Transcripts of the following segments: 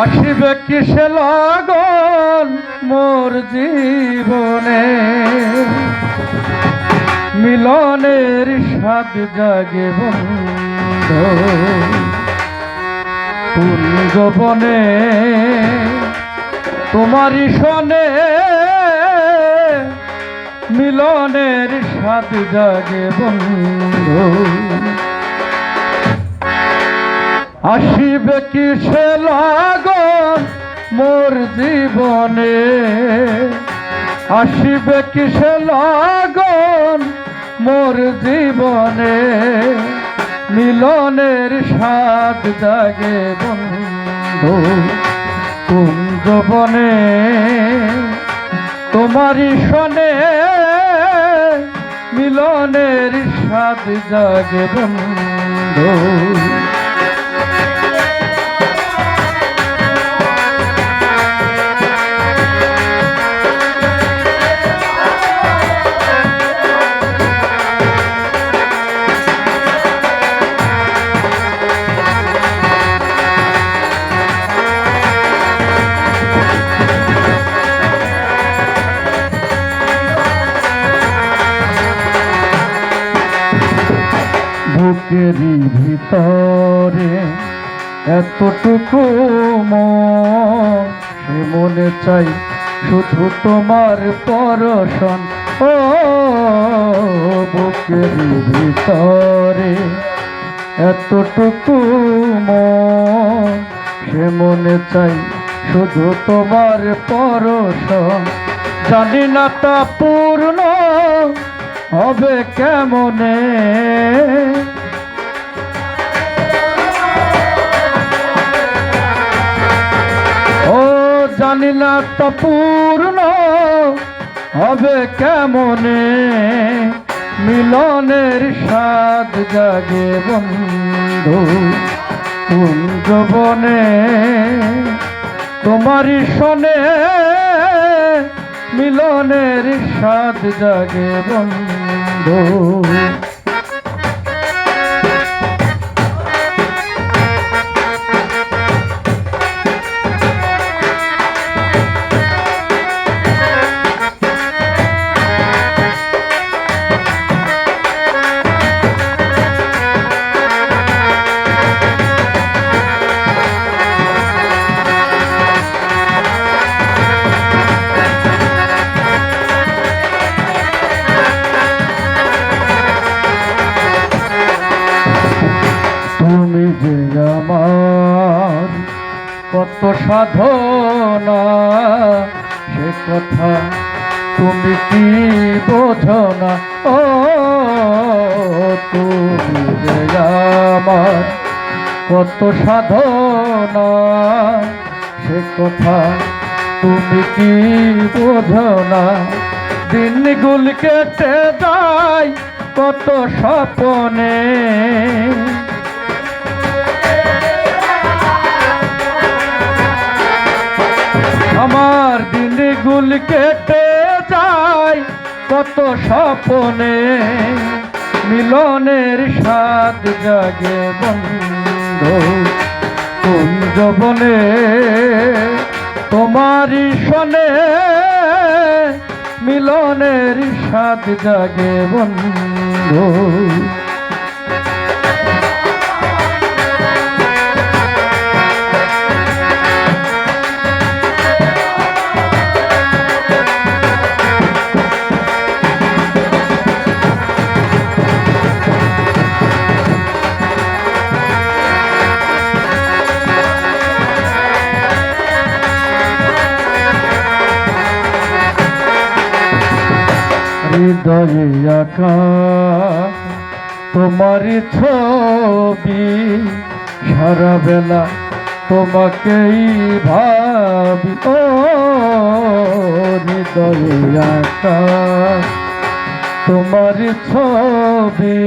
আসিবে কিসে লাগন মোর জীবনে? মিলনের স্বাদ জাগে কুঞ্জবনে তোমারই সনে মিলনের স্বাদ জাগে বন্ধু? আসিবে কিসে লাগন মোর জীবনে? আসিবে কিসে লাগন মোর জীবনে? মিলনের স্বাদ জাগে বন্ধু কুঞ্জবনে তোমারই সনে মিলনের স্বাদ জাগে বন্ধু। বুকেরই ভিতরে এতটুকু সে মনে চাই শুধু তোমার পরশন। ও বুকেরই ভিতরে এতটুকু সে মনে চাই শুধু তোমার পরশন। জানি না তা পূর্ণ হবে কেমনে? তা পূর্ণ হবে কেমনে মিলনের স্বাদ জাগে বন্ধু কুঞ্জবনে তোমারই শোনে মিলনের স্বাদ জাগে বন্ধু। কত সাধনা, সে কথা তুমি কি বোঝো না ও, তুমি আমার কত সাধনা, সে কথা তুমি কি বোঝো না দিনগুল কেটে যায় কত স্বপনে। কেটে যায়, কত স্বপনে মিলনের স্বাদ জাগে বন্ধু। কুঞ্জবনে তোমারই শনে মিলনের স্বাদ জাগে বন্ধু। হৃদয়ে আঁকা তোমার ছবি সারা বেলা তোমাকেই ভাবি। ও হৃদয়ে আঁকা তোমার ছবি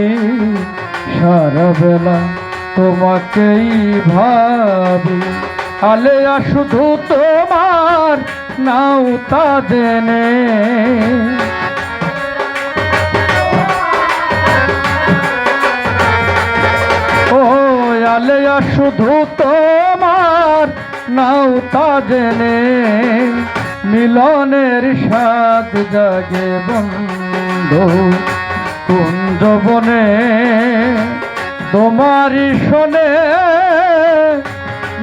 সারা বেলা তোমাকেই ভাবি। আলেয়া শুধু তোমার নাও তা জেনে ও আলেয়া শুধু তোমার নাও তা জেনে। মিলনের স্বাদ জাগে বন্ধু কুঞ্জবনে তোমারই শোনে,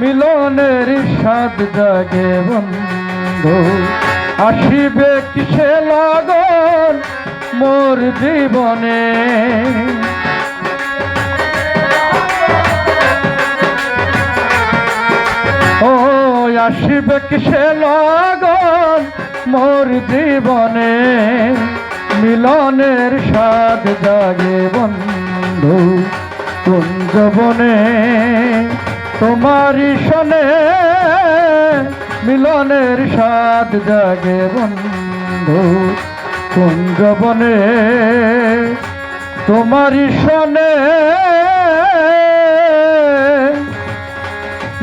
মিলনের স্বাদ জাগে বন্ধু। আসিবে কিসে লাগন মোর জীবনে? আসিবে কিসে লগন? মোর জীবনে মিলনের স্বাদ জাগে বন্ধু কুঞ্জবনে তোমারই শোনে মিলনের স্বাদ জাগে বন্ধু কুঞ্জবনে তোমারই শোনে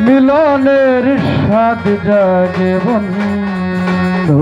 মিলনের সাথ জাগে বন্ধু।